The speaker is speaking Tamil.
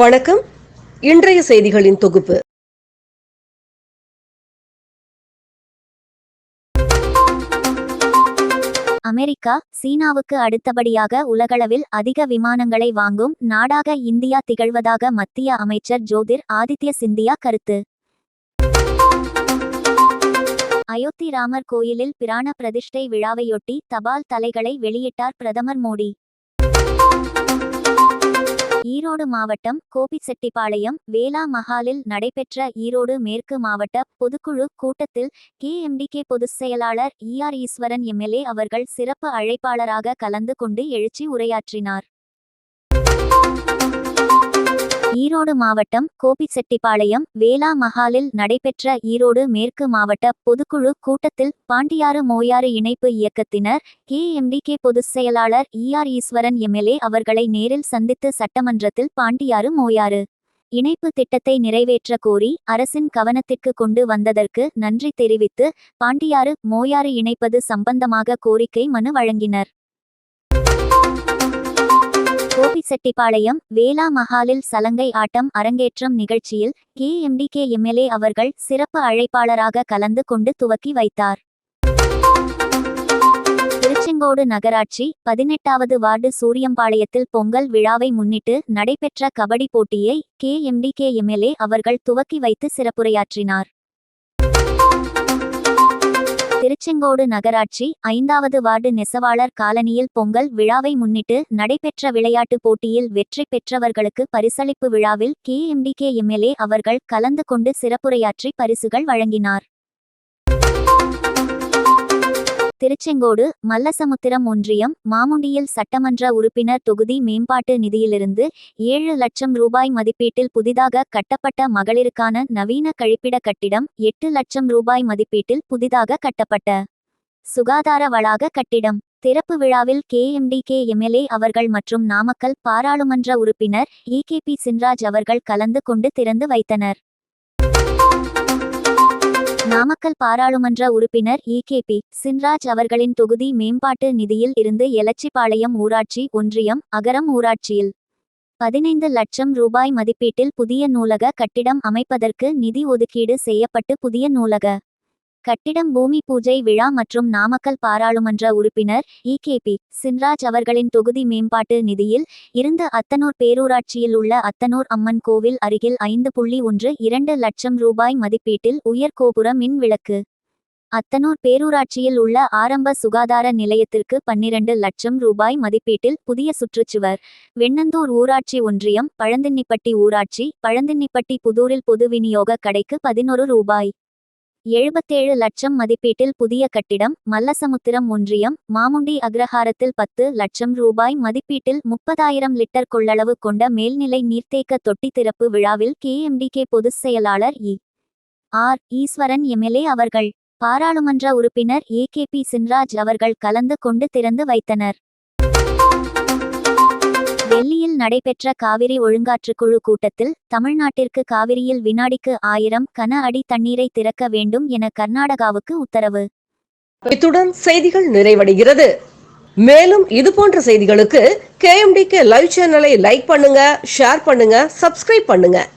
வணக்கம். இன்றைய செய்திகளின் தொகுப்பு. அமெரிக்கா சீனாவுக்கு அடுத்தபடியாக உலகளவில் அதிக விமானங்களை வாங்கும் நாடாக இந்தியா திகழ்வதாக மத்திய அமைச்சர் ஜோதிர் ஆதித்ய சிந்தியா கருத்து. அயோத்தி ராமர் கோயிலில் பிராண பிரதிஷ்டை விழாவையொட்டி தபால் தலைகளை வெளியிட்டார் பிரதமர் மோடி. ஈரோடு மாவட்டம் கோபிச்செட்டிப்பாளையம் வேளா மஹாலில் நடைபெற்ற ஈரோடு மேற்கு மாவட்ட பொதுக்குழு கூட்டத்தில் கேஎம்டிகே பொதுச் செயலாளர் ஈஆர் ஈஸ்வரன் எம்எல்ஏ அவர்கள் சிறப்பு அழைப்பாளராக கலந்து கொண்டு எழுச்சி உரையாற்றினார். ஈரோடு மாவட்டம் கோபிச்செட்டிப்பாளையம் வேளா மஹாலில் நடைபெற்ற ஈரோடு மேற்கு மாவட்ட பொதுக்குழு கூட்டத்தில் பாண்டியாறு மோயாறு இணைப்பு இயக்கத்தினர் கேஎம்டிகே பொதுச் செயலாளர் ஈஆர் ஈஸ்வரன் எம்எல்ஏ அவர்களை நேரில் சந்தித்து சட்டமன்றத்தில் பாண்டியாறு மோயாறு இணைப்பு திட்டத்தை நிறைவேற்ற கோரி அரசின் கவனத்திற்கு கொண்டு வந்ததற்கு நன்றி தெரிவித்து பாண்டியாறு மோயாறு இணைப்பது சம்பந்தமாக கோரிக்கை மனு வழங்கினர். கோபிச்செட்டிப்பாளையம் வேளா மஹாலில் சலங்கை ஆட்டம் அரங்கேற்றம் நிகழ்ச்சியில் கே. எம்டிகே எம்எல்ஏ அவர்கள் சிறப்பு அழைப்பாளராக கலந்து கொண்டு துவக்கி வைத்தார். திருச்செங்கோடு நகராட்சி பதினெட்டாவது வார்டு சூரியம்பாளையத்தில் பொங்கல் விழாவை முன்னிட்டு நடைபெற்ற கபடி போட்டியை கே. கேஎம்டிகே எம்எல்ஏ அவர்கள் துவக்கி வைத்து சிறப்புரையாற்றினார். திருச்செங்கோடு நகராட்சி ஐந்தாவது வார்டு நெசவாளர் காலனியில் பொங்கல் விழாவை முன்னிட்டு நடைபெற்ற விளையாட்டுப் போட்டியில் வெற்றி பெற்றவர்களுக்கு பரிசளிப்பு விழாவில் கே எம்பி கே எம்எல்ஏ அவர்கள் கலந்து கொண்டு சிறப்புரையாற்றி பரிசுகள் வழங்கினார். திருச்செங்கோடு மல்லசமுத்திரம் ஒன்றியம் மாமுண்டியில் சட்டமன்ற உறுப்பினர் தொகுதி மேம்பாட்டு நிதியிலிருந்து ஏழு லட்சம் ரூபாய் மதிப்பீட்டில் புதிதாக கட்டப்பட்ட மகளிருக்கான நவீன கழிப்பிட கட்டிடம் எட்டு லட்சம் ரூபாய் மதிப்பீட்டில் புதிதாக கட்டப்பட்ட சுகாதார வளாக கட்டிடம். திறப்பு விழாவில் கே. Empty K. எம்எல்ஏ அவர்கள் மற்றும் நாமக்கல் பாராளுமன்ற உறுப்பினர் ஈ கே. பி. சின்ராஜ் அவர்கள் கலந்து கொண்டு திறந்து வைத்தனர். நாமக்கல் பாராளுமன்ற உறுப்பினர் இகேபி சின்ராஜ் அவர்களின் தொகுதி மேம்பாட்டு நிதியில் இருந்து எலச்சிபாளையம் ஊராட்சி ஒன்றியம் அகரம் ஊராட்சியில் பதினைந்து லட்சம் ரூபாய் மதிப்பீட்டில் புதிய நூலக கட்டிடம் அமைப்பதற்கு நிதி ஒதுக்கீடு செய்யப்பட்டு புதிய நூலக கட்டிடம் பூமி பூஜை விழா மற்றும் நாமக்கல் பாராளுமன்ற உறுப்பினர் இகேபி சின்ராஜ் அவர்களின் தொகுதி மேம்பாட்டு நிதியில் இருந்த அத்தனூர் பேரூராட்சியில் உள்ள அத்தனூர் அம்மன் கோவில் அருகில் ஐந்து புள்ளி ஒன்று இரண்டு லட்சம் ரூபாய் மதிப்பீட்டில் உயர்கோபுர மின் விளக்கு. அத்தனூர் பேரூராட்சியில் உள்ள ஆரம்ப சுகாதார நிலையத்திற்கு பன்னிரண்டு லட்சம் ரூபாய் மதிப்பீட்டில் புதிய சுற்றுச்சுவர். வெண்ணந்தூர் ஊராட்சி ஒன்றியம் பழந்தின்னிப்பட்டி ஊராட்சி பழந்தின்னிப்பட்டி புதூரில் பொது விநியோக கடைக்கு பதினொரு ரூபாய். எழுபத்தேழு லட்சம் மதிப்பீட்டில் புதிய கட்டிடம் மல்லசமுத்திரம் ஒன்றியம் மாமுண்டி அக்ரஹாரத்தில் பத்து லட்சம் ரூபாய் மதிப்பீட்டில் முப்பதாயிரம் லிட்டர் கொள்ளளவு கொண்ட மேல்நிலை நீர்த்தேக்க தொட்டி திறப்பு விழாவில் கேஎம்டிகே பொதுச் செயலாளர் இ. ஆர். ஈஸ்வரன் எம்எல்ஏ அவர்கள் பாராளுமன்ற உறுப்பினர் ஏகேபி சின்ராஜ் அவர்கள் கலந்து கொண்டு திறந்து வைத்தனர். டெல்லியில் நடைபெற்ற காவிரி ஒழுங்காற்றுக்குழு கூட்டத்தில் தமிழ்நாட்டிற்கு காவிரியில் வினாடிக்கு ஆயிரம் கன அடி தண்ணீரை திறக்க வேண்டும் என கர்நாடகாவுக்கு உத்தரவு. இத்துடன் செய்திகள் நிறைவடைகிறது. மேலும் இது போன்ற செய்திகளுக்கு கேஎம்டிகே லைவ் சேனலை லைக் பண்ணுங்க ஷேர் பண்ணுங்க சப்ஸ்கிரைப் பண்ணுங்க.